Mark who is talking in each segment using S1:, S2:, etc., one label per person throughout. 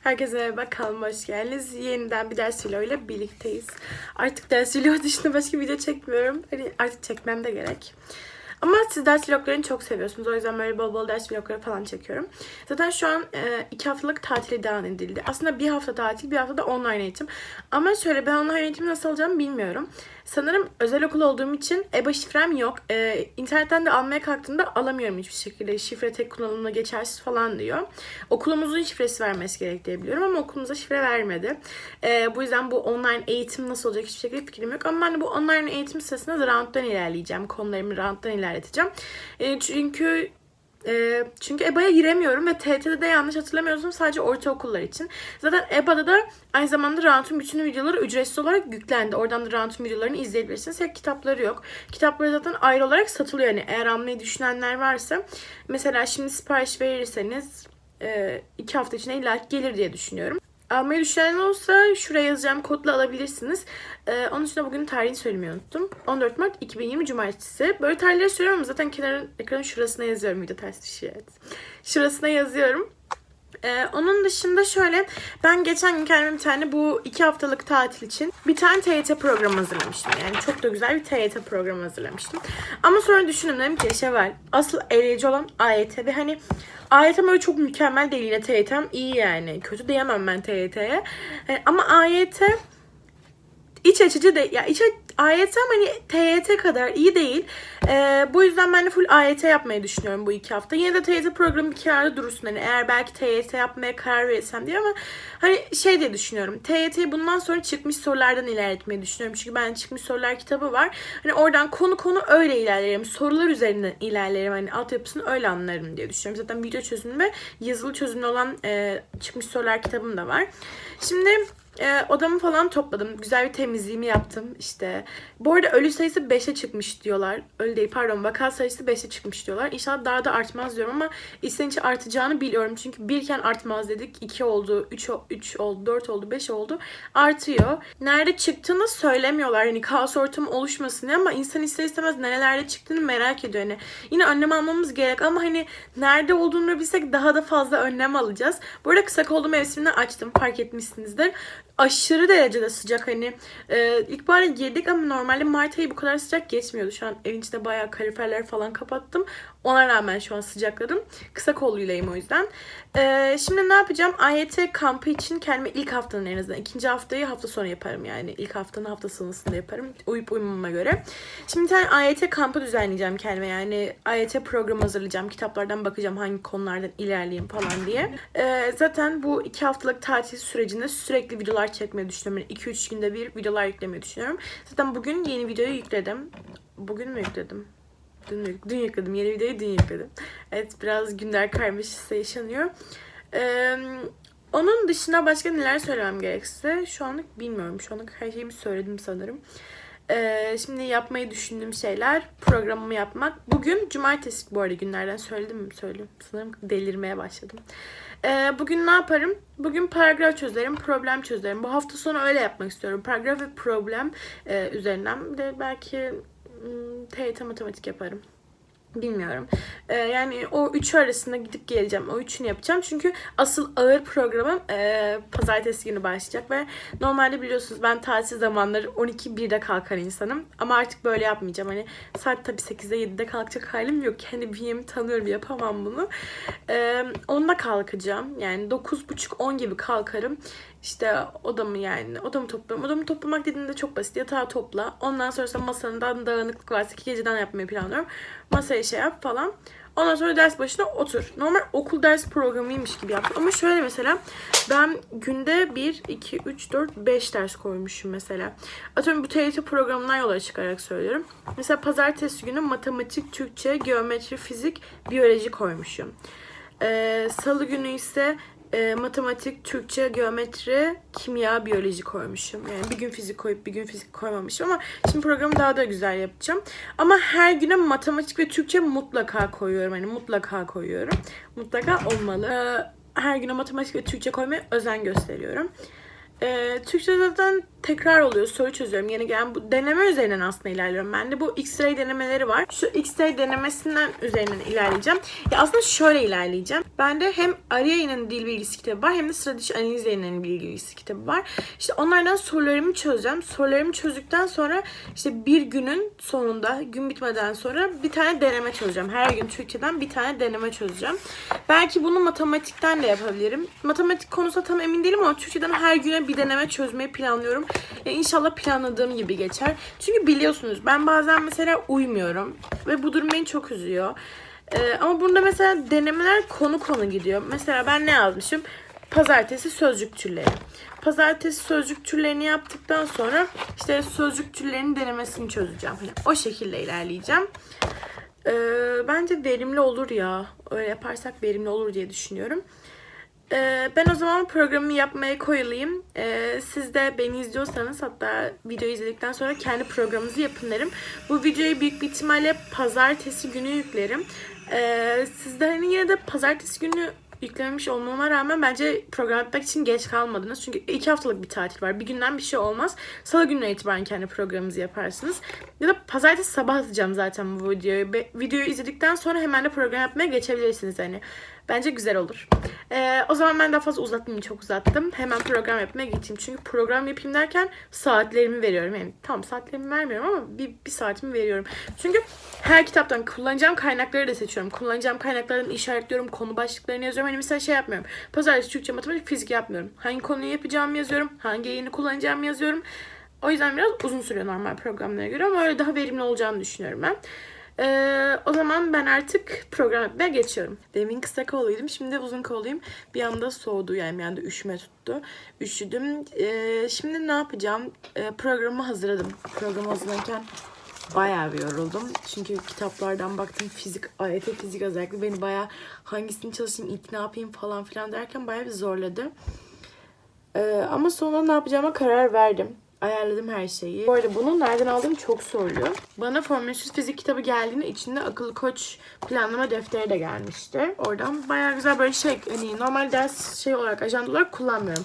S1: Herkese merhaba, kanalıma hoş geldiniz. Yeniden bir ders vlogu ile birlikteyiz. Artık ders vlogu dışında başka video çekmiyorum. Hani artık çekmem de gerek. Ama siz ders vloglarını çok seviyorsunuz. O yüzden böyle bol bol ders vlogları falan çekiyorum. Zaten şu an e, iki haftalık tatile devam edildi. Aslında bir hafta tatil, bir hafta da online eğitim. Ama şöyle ben online eğitimi nasıl alacağımı bilmiyorum. Sanırım özel okul olduğum için EBA şifrem yok. E, internetten de almaya kalktığımda alamıyorum hiçbir şekilde. Şifre tek kullanımla geçersiz falan diyor. Okulumuzun şifresi vermesi gerek diye biliyorum ama okulumuza şifre vermedi. E, bu yüzden bu online eğitim nasıl olacak hiçbir şekilde fikrim yok. Ama ben bu online eğitim sırasında round'dan ilerleyeceğim. Konularımı round'dan ilerleteceğim. E, çünkü e, çünkü EBA'ya giremiyorum ve TET'de de yanlış hatırlamıyorsam sadece ortaokullar için. Zaten EBA'da da aynı zamanda Round'un bütün videoları ücretsiz olarak yüklendi. Oradan da Round'un videolarını izleyebilirsiniz. Hep kitapları yok. Kitapları zaten ayrı olarak satılıyor. Yani eğer almayı düşünenler varsa mesela şimdi sipariş verirseniz e, iki hafta içinde illa gelir diye düşünüyorum. Almayı düşünen olsa şuraya yazacağım kodla alabilirsiniz. Ee, onun için bugün tarihini söylemeyi unuttum. 14 Mart 2020 Cumartesi. Böyle tarihleri söylüyorum zaten kenarın ekranın şurasına yazıyorum video ters düşüyor. Evet. Şurasına yazıyorum. Ee, onun dışında şöyle ben geçen gün kendime bir tane bu iki haftalık tatil için bir tane TYT programı hazırlamıştım. Yani çok da güzel bir TYT programı hazırlamıştım. Ama sonra düşündüm dedim ki Şevval asıl eleyici olan AYT ve hani AYT'm öyle çok mükemmel değil yine TYT'm iyi yani. Kötü diyemem ben TYT'ye. Yani ama AYT iç açıcı de ya iç AYT hani TYT kadar iyi değil. Ee, bu yüzden ben de full AYT yapmayı düşünüyorum bu iki hafta. Yine de TYT programı bir kenarda durursun. Hani eğer belki TYT yapmaya karar verirsem diye ama hani şey diye düşünüyorum. TYT'yi bundan sonra çıkmış sorulardan ilerletmeyi düşünüyorum. Çünkü ben çıkmış sorular kitabı var. Hani oradan konu konu öyle ilerlerim. Sorular üzerinden ilerlerim. Hani altyapısını öyle anlarım diye düşünüyorum. Zaten video çözümü ve yazılı çözümlü olan e, çıkmış sorular kitabım da var. Şimdi e, odamı falan topladım. Güzel bir temizliğimi yaptım işte. Bu arada ölü sayısı 5'e çıkmış diyorlar. Ölü değil pardon vaka sayısı 5'e çıkmış diyorlar. İnşallah daha da artmaz diyorum ama içe artacağını biliyorum. Çünkü birken artmaz dedik. 2 oldu, 3, 3 oldu, 4 oldu, 5 oldu. Artıyor. Nerede çıktığını söylemiyorlar. Hani kaos ortamı oluşmasın diye ama insan ister istemez nerelerde çıktığını merak ediyor. Hani yine önlem almamız gerek ama hani nerede olduğunu bilsek daha da fazla önlem alacağız. Bu arada kısa kollu mevsimini açtım. Fark etmişsinizdir aşırı derecede sıcak hani e, ilkbahara girdik ama normalde Mart ayı bu kadar sıcak geçmiyordu. Şu an evin içinde bayağı kaloriferleri falan kapattım. Ona rağmen şu an sıcakladım. Kısa kolluylayım o yüzden. E, şimdi ne yapacağım? AYT kampı için kendime ilk haftanın en azından. ikinci haftayı hafta sonu yaparım yani. ilk haftanın hafta sonusunda yaparım. Uyup uyumama göre. Şimdi bir tane AYT kampı düzenleyeceğim kendime. Yani AYT programı hazırlayacağım. Kitaplardan bakacağım hangi konulardan ilerleyeyim falan diye. E, zaten bu iki haftalık tatil sürecinde sürekli videolar çekmeyi düşünüyorum. Yani 2-3 günde bir videolar yüklemeyi düşünüyorum. Zaten bugün yeni videoyu yükledim. Bugün mü yükledim? Dün, dün yükledim. Yeni videoyu dün yükledim. Evet biraz günler karmaşası yaşanıyor. Ee, onun dışında başka neler söylemem gerekse şu anlık bilmiyorum. Şu anlık her şeyimi söyledim sanırım. Ee, şimdi yapmayı düşündüğüm şeyler programımı yapmak. Bugün cumartesi bu arada günlerden söyledim mi? Söyledim. Sanırım delirmeye başladım. Ee, bugün ne yaparım? Bugün paragraf çözerim, problem çözerim. Bu hafta sonu öyle yapmak istiyorum. Paragraf ve problem e, üzerinden de belki hmm, TYT matematik yaparım. Bilmiyorum. Ee, yani o üçü arasında gidip geleceğim. O üçünü yapacağım. Çünkü asıl ağır programım e, pazartesi günü başlayacak ve normalde biliyorsunuz ben tatil zamanları 12-1'de kalkan insanım. Ama artık böyle yapmayacağım. Hani saat tabii 8'de 7'de kalkacak halim yok. Kendi bünyemi tanıyorum yapamam bunu. Ee, onda kalkacağım. Yani 9.30-10 gibi kalkarım. İşte odamı yani odamı topluyorum. Odamı toplamak dediğimde çok basit. Yatağı topla. Ondan sonrasında masandan dağınıklık varsa ki geceden yapmayı planlıyorum. Masaya şey yap falan. Ondan sonra ders başına otur. Normal okul ders programıymış gibi yaptım. Ama şöyle mesela ben günde 1, 2, 3, 4, 5 ders koymuşum mesela. Atıyorum bu TYT programından yola çıkarak söylüyorum. Mesela pazartesi günü matematik, Türkçe, geometri, fizik, biyoloji koymuşum. Ee, Salı günü ise e, matematik, Türkçe, geometri, kimya, biyoloji koymuşum. Yani bir gün fizik koyup bir gün fizik koymamışım ama şimdi programı daha da güzel yapacağım. Ama her güne matematik ve Türkçe mutlaka koyuyorum. Hani mutlaka koyuyorum. Mutlaka olmalı. Ee, her güne matematik ve Türkçe koymaya özen gösteriyorum. Ee, Türkçe zaten tekrar oluyor. Soru çözüyorum. Yeni gelen bu deneme üzerinden aslında ilerliyorum. Ben de bu X-ray denemeleri var. Şu X-ray denemesinden üzerinden ilerleyeceğim. Ya aslında şöyle ilerleyeceğim. Bende hem Aria'nın dil bilgisi kitabı var hem de sıra dışı analiz yayınlarının bilgisi kitabı var. İşte onlardan sorularımı çözeceğim. Sorularımı çözdükten sonra işte bir günün sonunda gün bitmeden sonra bir tane deneme çözeceğim. Her gün Türkçeden bir tane deneme çözeceğim. Belki bunu matematikten de yapabilirim. Matematik konusunda tam emin değilim ama Türkçeden her güne bir deneme çözmeyi planlıyorum. E, inşallah planladığım gibi geçer. Çünkü biliyorsunuz ben bazen mesela uymuyorum ve bu durum beni çok üzüyor. E, ama bunda mesela denemeler konu konu gidiyor. Mesela ben ne yazmışım? Pazartesi sözcük türleri. Pazartesi sözcük türlerini yaptıktan sonra işte sözcük türlerinin denemesini çözeceğim. Hani o şekilde ilerleyeceğim. Ee, bence verimli olur ya. Öyle yaparsak verimli olur diye düşünüyorum. Ee, ben o zaman programımı yapmaya koyulayım. Ee, siz de beni izliyorsanız hatta videoyu izledikten sonra kendi programınızı yapın derim. Bu videoyu büyük bir ihtimalle pazartesi günü yüklerim. Ee, siz de hani yine de pazartesi günü yüklememiş olmama rağmen bence program yapmak için geç kalmadınız. Çünkü iki haftalık bir tatil var. Bir günden bir şey olmaz. Salı gününe itibaren kendi programınızı yaparsınız. Ya da pazartesi sabah atacağım zaten bu videoyu. Videoyu izledikten sonra hemen de program yapmaya geçebilirsiniz hani. Bence güzel olur. Ee, o zaman ben daha fazla uzatmayayım. Çok uzattım. Hemen program yapmaya geçeyim. Çünkü program yapayım derken saatlerimi veriyorum. Yani tam saatlerimi vermiyorum ama bir, bir saatimi veriyorum. Çünkü her kitaptan kullanacağım kaynakları da seçiyorum. Kullanacağım kaynaklardan işaretliyorum. Konu başlıklarını yazıyorum. Hani mesela şey yapmıyorum. Pazartesi Türkçe, matematik, fizik yapmıyorum. Hangi konuyu yapacağımı yazıyorum. Hangi yayını kullanacağımı yazıyorum. O yüzden biraz uzun sürüyor normal programlara göre ama öyle daha verimli olacağını düşünüyorum ben. Ee, o zaman ben artık program geçiyorum. Demin kısa kolluydum. Şimdi uzun kolluyum. Bir anda soğudu yani bir anda üşüme tuttu. Üşüdüm. Ee, şimdi ne yapacağım? Ee, programı hazırladım. Programı hazırlarken bayağı bir yoruldum. Çünkü kitaplardan baktım fizik, AYT fizik özellikle beni bayağı hangisini çalışayım, ilk ne yapayım falan filan derken bayağı bir zorladı. Ee, ama sonra ne yapacağıma karar verdim. Ayarladım her şeyi. Bu arada bunu nereden aldığım çok soruluyor. Bana formülsüz fizik kitabı geldiğinde içinde akıllı koç planlama defteri de gelmişti. Oradan bayağı güzel böyle şey hani normal ders şey olarak ajanda olarak kullanmıyorum.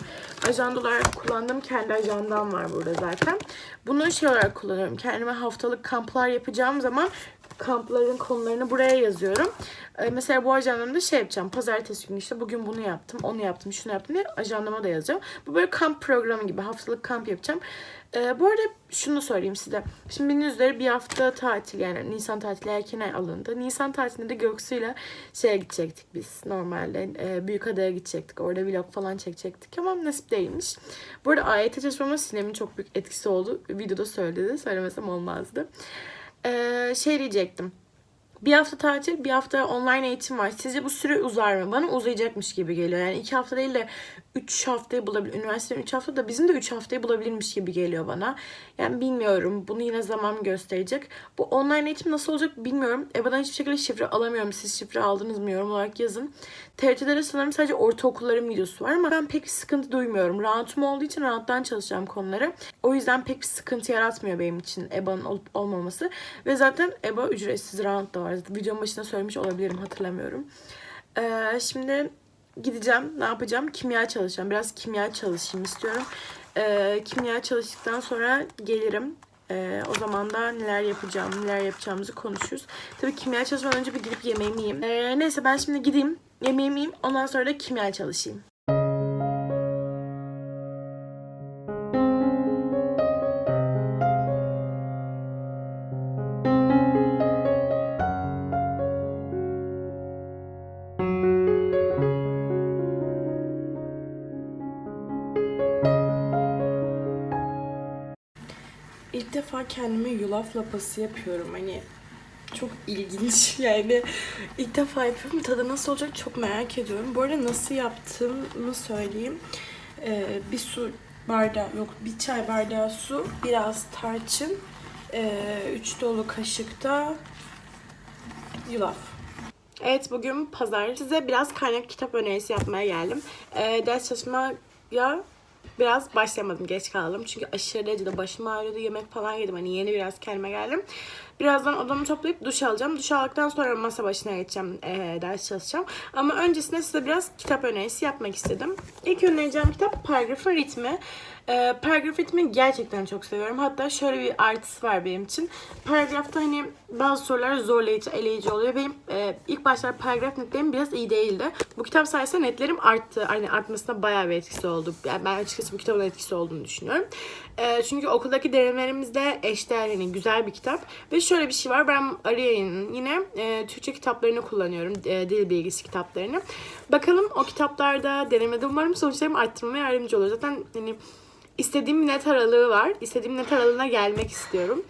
S1: Ajanda olarak kullandığım kendi ajandam var burada zaten. Bunu şey olarak kullanıyorum. Kendime haftalık kamplar yapacağım zaman kampların konularını buraya yazıyorum. Ee, mesela bu ajandamda şey yapacağım. Pazartesi günü işte bugün bunu yaptım, onu yaptım, şunu yaptım diye ajandama da yazacağım. Bu böyle kamp programı gibi. Haftalık kamp yapacağım. Ee, bu arada şunu söyleyeyim size. Şimdi bildiğiniz üzere bir hafta tatil yani Nisan tatili erken alındı. Nisan tatilinde de Göksu'yla şeye gidecektik biz normalde. E, Büyükada'ya gidecektik. Orada vlog falan çekecektik ama nasip değilmiş. Bu arada AYT çalışmama sinemin çok büyük etkisi oldu. Videoda söyledi. Söylemesem olmazdı. Ee, şey diyecektim. Bir hafta tatil, bir hafta online eğitim var. Sizce bu süre uzar mı? Bana uzayacakmış gibi geliyor. Yani iki hafta değil de üç haftayı bulabilir. Üniversitenin üç hafta da bizim de üç haftayı bulabilirmiş gibi geliyor bana. Yani bilmiyorum. Bunu yine zaman gösterecek. Bu online eğitim nasıl olacak bilmiyorum. EBA'dan hiçbir şekilde şifre alamıyorum. Siz şifre aldınız mı? Yorum olarak yazın. TRT'de de sanırım sadece ortaokulların videosu var ama ben pek bir sıkıntı duymuyorum. Rahatım olduğu için rahattan çalışacağım konuları. O yüzden pek bir sıkıntı yaratmıyor benim için EBA'nın olup olmaması. Ve zaten EBA ücretsiz rant da var. Videonun başında söylemiş olabilirim hatırlamıyorum. Ee, şimdi gideceğim. Ne yapacağım? Kimya çalışacağım. Biraz kimya çalışayım istiyorum. Ee, kimya çalıştıktan sonra gelirim. Ee, o zaman da neler yapacağım, neler yapacağımızı konuşuruz. Tabii kimya çalışmadan önce bir gidip yemeğimi yiyeyim. Ee, neyse ben şimdi gideyim, yemeğimi yiyeyim. Ondan sonra da kimya çalışayım. İlk defa kendime yulaf lapası yapıyorum. Hani çok ilginç yani ilk defa yapıyorum. Tadı nasıl olacak çok merak ediyorum. Bu arada nasıl yaptığımı söyleyeyim. Ee, bir su bardağı yok bir çay bardağı su, biraz tarçın, ee, üç dolu kaşıkta yulaf. Evet bugün pazar. Size biraz kaynak kitap önerisi yapmaya geldim. Ee, ders çalışmaya biraz başlamadım. Geç kaldım. Çünkü aşırı derecede başım ağrıyordu. Yemek falan yedim. Hani yeni biraz kendime geldim. Birazdan odamı toplayıp duş alacağım. Duş aldıktan sonra masa başına geçeceğim. eee, ders çalışacağım. Ama öncesinde size biraz kitap önerisi yapmak istedim. İlk önereceğim kitap Paragrafın Ritmi. Ee, paragraf ritmi gerçekten çok seviyorum. Hatta şöyle bir artısı var benim için. Paragrafta hani bazı sorular zorlayıcı, eleyici oluyor. Benim e, ilk başlar paragraf netlerim biraz iyi değildi. Bu kitap sayesinde netlerim arttı. Hani artmasına bayağı bir etkisi oldu. Yani ben açıkçası bu kitabın etkisi olduğunu düşünüyorum. E, çünkü okuldaki denemelerimizde eşdeğer hani güzel bir kitap. Ve şöyle bir şey var. Ben Araya'nın yine e, Türkçe kitaplarını kullanıyorum. E, dil bilgisi kitaplarını. Bakalım o kitaplarda denemede umarım sonuçlarımı arttırmaya yardımcı olur. Zaten hani istediğim net aralığı var. İstediğim net aralığına gelmek istiyorum.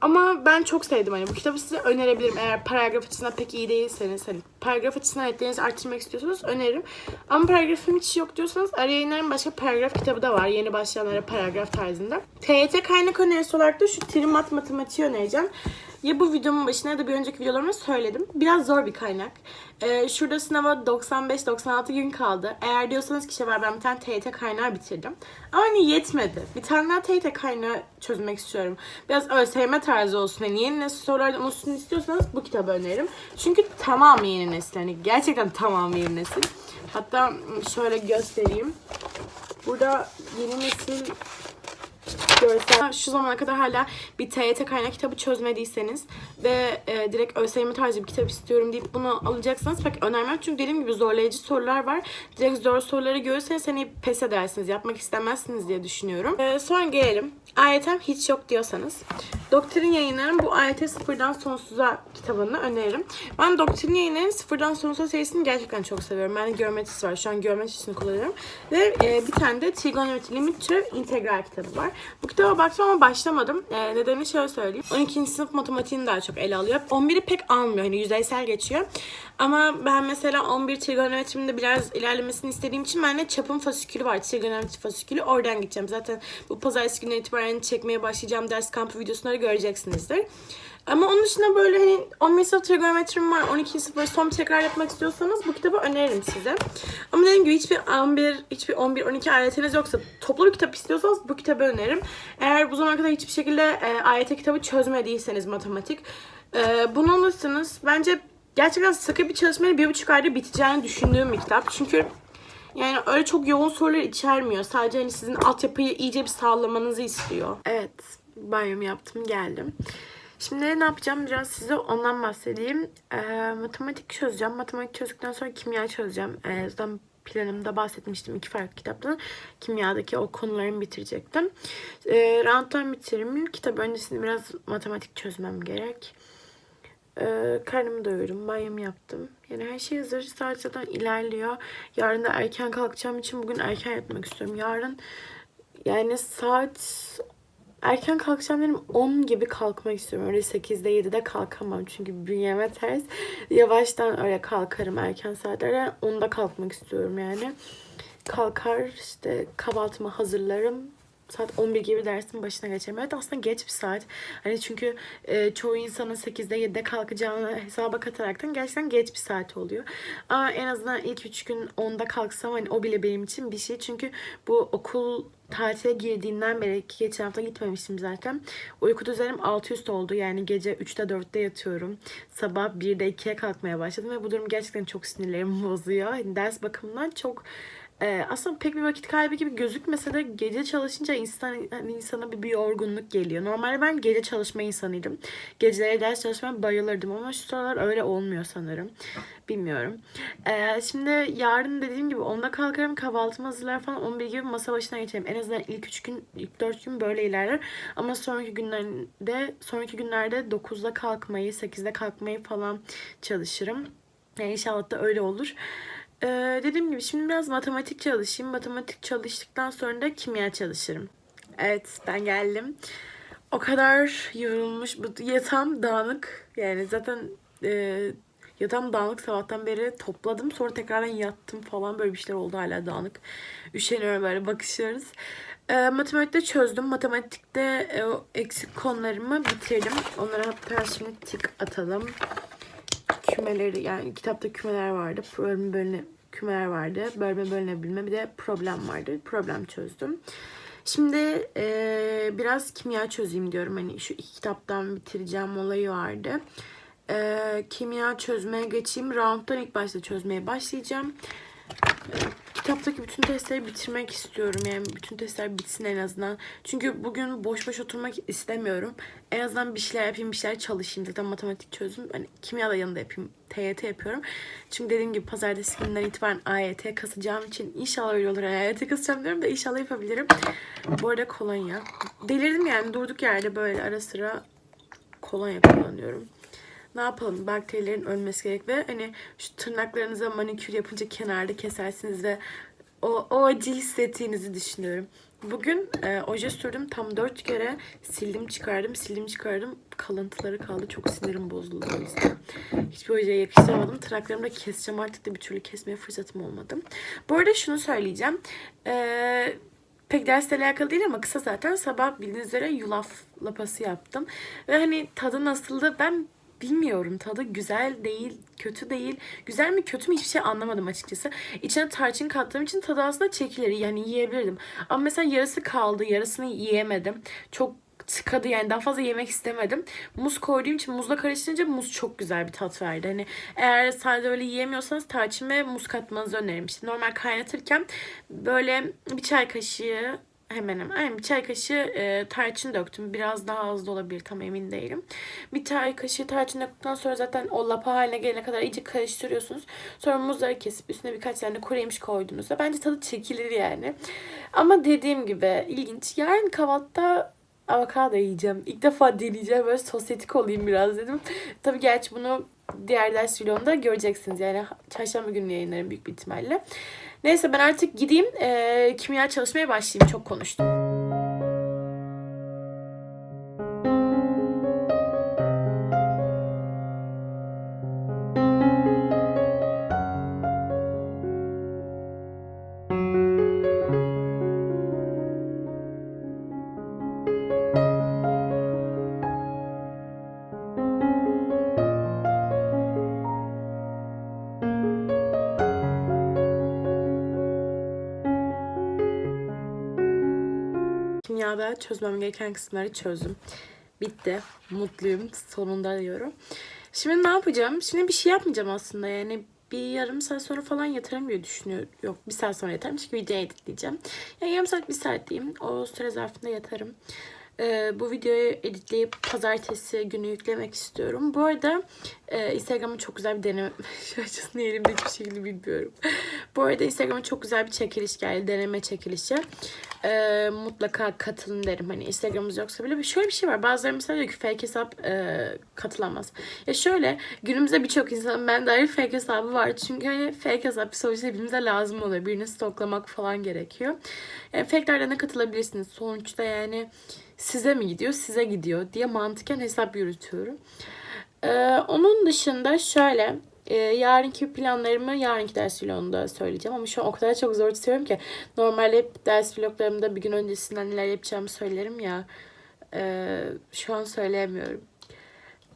S1: Ama ben çok sevdim hani bu kitabı size önerebilirim eğer paragraf açısından pek iyi değilseniz hani paragraf açısından netlerinizi arttırmak istiyorsanız öneririm. Ama paragrafım hiç yok diyorsanız Arayayınların başka paragraf kitabı da var yeni başlayanlara paragraf tarzında. TYT kaynak önerisi olarak da şu trimat matematiği önereceğim. Ya bu videomun başına ya da bir önceki videolarımda söyledim. Biraz zor bir kaynak. Ee, şurada sınava 95-96 gün kaldı. Eğer diyorsanız ki şey var ben bir tane TYT kaynağı bitirdim. Ama hani yetmedi. Bir tane daha TYT kaynağı çözmek istiyorum. Biraz ÖSYM tarzı olsun. Hani yeni nesil sorulardan olsun istiyorsanız bu kitabı öneririm. Çünkü tamamı yeni nesil. Hani gerçekten tamamı yeni nesil. Hatta şöyle göstereyim. Burada yeni nesil görsel. Şu zamana kadar hala bir TYT kaynak kitabı çözmediyseniz ve e, direkt ÖSYM tarzı bir kitap istiyorum deyip bunu alacaksanız pek önermem. Çünkü dediğim gibi zorlayıcı sorular var. Direkt zor soruları görürseniz hani pes edersiniz. Yapmak istemezsiniz diye düşünüyorum. E, sonra gelelim. AYT'm hiç yok diyorsanız. Doktrin yayınlarının bu AYT sıfırdan sonsuza kitabını öneririm. Ben Doktrin yayınlarının sıfırdan sonsuza serisini gerçekten çok seviyorum. Ben de geometrisi var. Şu an geometrisini kullanıyorum. Ve e, bir tane de trigonometri limit türev integral kitabı var. Bu kitaba baktım ama başlamadım. E, nedeni şöyle söyleyeyim. 12. sınıf matematiğini daha çok ele alıyor. 11'i pek almıyor. Hani yüzeysel geçiyor. Ama ben mesela 11 trigonometrimde biraz ilerlemesini istediğim için bende çapın fasikülü var. Trigonometri fasikülü. Oradan gideceğim. Zaten bu pazartesi günü itibaren çekmeye başlayacağım ders kampı videosunda göreceksinizdir. Ama onun dışında böyle hani 11 sınıf trigonometrim var. 12 sınıf böyle son tekrar yapmak istiyorsanız bu kitabı öneririm size. Ama dediğim gibi hiçbir 11, hiçbir 11, 12 ayetiniz yoksa toplu bir kitap istiyorsanız bu kitabı öneririm. Eğer bu zamana kadar hiçbir şekilde e, ayet kitabı çözmediyseniz matematik e, bunu alırsınız. Bence gerçekten sıkı bir çalışmayla bir buçuk ayda biteceğini düşündüğüm bir kitap. Çünkü yani öyle çok yoğun sorular içermiyor. Sadece hani sizin altyapıyı iyice bir sağlamanızı istiyor. Evet, banyomu yaptım, geldim. Şimdi ne yapacağım? Biraz size ondan bahsedeyim. Ee, matematik çözeceğim. Matematik çözdükten sonra kimya çözeceğim. Ee, zaten planımda bahsetmiştim iki farklı kitaptan. Kimyadaki o konularımı bitirecektim. Ee, round'dan bitiririm. Kitap öncesinde biraz matematik çözmem gerek. Ee, karnımı doyurdum, banyomu yaptım. Yani her şey hazır. Saat zaten ilerliyor. Yarın da erken kalkacağım için bugün erken yatmak istiyorum. Yarın yani saat erken kalkacağım dedim 10 gibi kalkmak istiyorum. Öyle 8'de 7'de kalkamam. Çünkü bünyeme ters. Yavaştan öyle kalkarım erken saatlerde. 10'da kalkmak istiyorum yani. Kalkar işte kahvaltımı hazırlarım. Saat 11 gibi dersin başına geçerim. Evet aslında geç bir saat. Hani çünkü e, çoğu insanın 8'de 7'de kalkacağını hesaba kataraktan gerçekten geç bir saat oluyor. Ama en azından ilk 3 gün 10'da kalksam hani o bile benim için bir şey. Çünkü bu okul tatile girdiğinden beri ki geçen hafta gitmemiştim zaten. Uyku düzenim alt üst oldu. Yani gece 3'te 4'te yatıyorum. Sabah 1'de 2'ye kalkmaya başladım ve bu durum gerçekten çok sinirlerimi bozuyor. Yani ders bakımından çok ee, aslında pek bir vakit kaybı gibi gözükmese de gece çalışınca insan hani insana bir, bir yorgunluk geliyor. Normalde ben gece çalışma insanıydım. Geceleri ders çalışmaya bayılırdım ama şu sıralar öyle olmuyor sanırım. Bilmiyorum. Ee, şimdi yarın dediğim gibi onda kalkarım kahvaltımı hazırlar falan 11 gibi masa başına geçerim. En azından ilk 3 gün, ilk 4 gün böyle ilerler. Ama sonraki günlerde, sonraki günlerde 9'da kalkmayı, 8'de kalkmayı falan çalışırım. Yani inşallah da öyle olur. Ee, dediğim gibi şimdi biraz matematik çalışayım. Matematik çalıştıktan sonra da kimya çalışırım. Evet ben geldim. O kadar yorulmuş. Bu yatağım dağınık. Yani zaten e, yatağım dağınık sabahtan beri topladım. Sonra tekrardan yattım falan. Böyle bir şeyler oldu hala dağınık. Üşeniyorum böyle bakışıyoruz. E, matematikte çözdüm. Matematikte e, o eksik konularımı bitirdim. Onlara hatta şimdi tik atalım kümeleri yani kitapta kümeler vardı. Bölme bölüne kümeler vardı. Bölme bölünebilme bir de problem vardı. Problem çözdüm. Şimdi eee, biraz kimya çözeyim diyorum. Hani şu iki kitaptan bitireceğim olayı vardı. Eee, kimya çözmeye geçeyim. Round'dan ilk başta çözmeye başlayacağım. Kitaptaki bütün testleri bitirmek istiyorum. Yani bütün testler bitsin en azından. Çünkü bugün boş boş oturmak istemiyorum. En azından bir şeyler yapayım, bir şeyler çalışayım. Zaten matematik çözdüm. Hani kimya da yanında yapayım. TYT yapıyorum. Çünkü dediğim gibi pazartesi günden itibaren AYT kasacağım için inşallah öyle olur. AYT kasacağım diyorum da inşallah yapabilirim. Bu arada kolonya. Delirdim yani durduk yerde böyle ara sıra kolonya kullanıyorum. Ne yapalım? Bakterilerin ölmesi gerek ve hani şu tırnaklarınıza manikür yapınca kenarda kesersiniz ve o, o acı hissettiğinizi düşünüyorum. Bugün e, oje sürdüm. Tam dört kere sildim çıkardım, sildim çıkardım. Kalıntıları kaldı. Çok sinirim bozuldu o yüzden. Hiçbir ojeye yakıştıramadım. Tırnaklarımı da keseceğim artık da bir türlü kesmeye fırsatım olmadı. Bu arada şunu söyleyeceğim. Eee pek dersle alakalı değil ama kısa zaten sabah bildiğiniz üzere yulaf lapası yaptım. Ve hani tadı nasıldı ben bilmiyorum. Tadı güzel değil, kötü değil. Güzel mi kötü mü hiçbir şey anlamadım açıkçası. İçine tarçın kattığım için tadı aslında çekilir. Yani yiyebilirdim. Ama mesela yarısı kaldı. Yarısını yiyemedim. Çok tıkadı yani daha fazla yemek istemedim. Muz koyduğum için muzla karıştırınca muz çok güzel bir tat verdi. Hani eğer sadece öyle yiyemiyorsanız tarçın ve muz katmanızı öneririm. İşte normal kaynatırken böyle bir çay kaşığı hemen hemen yani bir çay kaşığı e, tarçın döktüm. Biraz daha az da olabilir tam emin değilim. Bir çay kaşığı tarçın döktükten sonra zaten o lapa haline gelene kadar iyice karıştırıyorsunuz. Sonra muzları kesip üstüne birkaç tane kuru yemiş koyduğunuzda bence tadı çekilir yani. Ama dediğim gibi ilginç. Yarın kahvaltıda avokado yiyeceğim. İlk defa deneyeceğim. Böyle sosyetik olayım biraz dedim. Tabii gerçi bunu diğer ders vlogunda göreceksiniz. Yani çarşamba günü yayınlarım büyük bir ihtimalle. Neyse ben artık gideyim. Ee, kimya çalışmaya başlayayım. Çok konuştum. Kimyada çözmem gereken kısımları çözdüm. Bitti. Mutluyum. Sonunda diyorum. Şimdi ne yapacağım? Şimdi bir şey yapmayacağım aslında. Yani bir yarım saat sonra falan yatarım diye düşünüyorum. Yok bir saat sonra yatarım çünkü videoyu editleyeceğim. Yani yarım saat bir saat diyeyim. O süre zarfında yatarım. Ee, bu videoyu editleyip pazartesi günü yüklemek istiyorum. Bu arada e, Instagram'ın çok güzel bir deneme... Şu açısını elimde hiçbir şekilde bilmiyorum. Bu arada Instagram'a çok güzel bir çekiliş geldi. Deneme çekilişi. Ee, mutlaka katılın derim. Hani Instagram'ımız yoksa bile. Şöyle bir şey var. Bazıları mesela diyor ki fake hesap e, katılamaz. Ya şöyle günümüzde birçok insanın ben dair fake hesabı var. Çünkü hani fake hesap sonuçta hepimize lazım oluyor. Birini stoklamak falan gerekiyor. Yani fake'lerden de katılabilirsiniz. Sonuçta yani size mi gidiyor, size gidiyor diye mantıken hesap yürütüyorum. Ee, onun dışında şöyle e, yarınki planlarımı yarınki ders vlogunda söyleyeceğim ama şu an o kadar çok zor tutuyorum ki normalde hep ders vloglarımda bir gün öncesinden neler yapacağımı söylerim ya e, şu an söyleyemiyorum.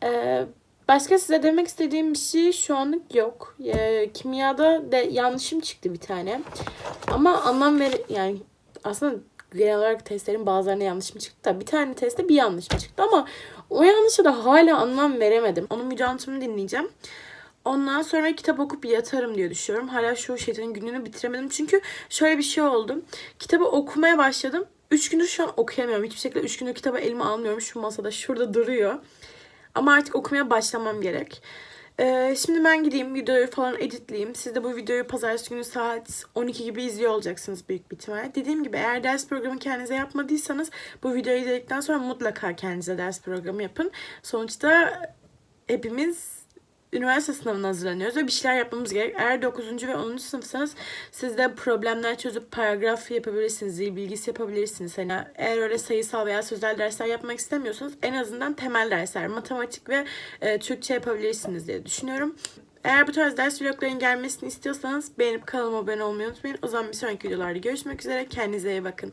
S1: E, başka size demek istediğim bir şey şu anlık yok. E, kimyada da yanlışım çıktı bir tane ama anlam ver yani aslında genel olarak testlerin bazılarına yanlış mı çıktı da bir tane testte bir yanlış mı çıktı ama o yanlışa da hala anlam veremedim. Onun anlatımını dinleyeceğim. Ondan sonra kitap okup yatarım diye düşünüyorum. Hala şu şeytanın gününü bitiremedim. Çünkü şöyle bir şey oldu. Kitabı okumaya başladım. Üç gündür şu an okuyamıyorum. Hiçbir şekilde üç gündür kitabı elime almıyorum. Şu masada şurada duruyor. Ama artık okumaya başlamam gerek. Ee, şimdi ben gideyim videoyu falan editleyeyim. Siz de bu videoyu pazartesi günü saat 12 gibi izliyor olacaksınız büyük bir ihtimalle. Dediğim gibi eğer ders programı kendinize yapmadıysanız bu videoyu izledikten sonra mutlaka kendinize ders programı yapın. Sonuçta hepimiz üniversite sınavına hazırlanıyoruz ve bir şeyler yapmamız gerek. Eğer 9. ve 10. sınıfsanız siz de problemler çözüp paragraf yapabilirsiniz, dil bilgisi yapabilirsiniz. Hani eğer öyle sayısal veya sözel dersler yapmak istemiyorsanız en azından temel dersler, matematik ve e, Türkçe yapabilirsiniz diye düşünüyorum. Eğer bu tarz ders vlogların gelmesini istiyorsanız beğenip kanalıma abone olmayı unutmayın. O zaman bir sonraki videolarda görüşmek üzere. Kendinize iyi bakın.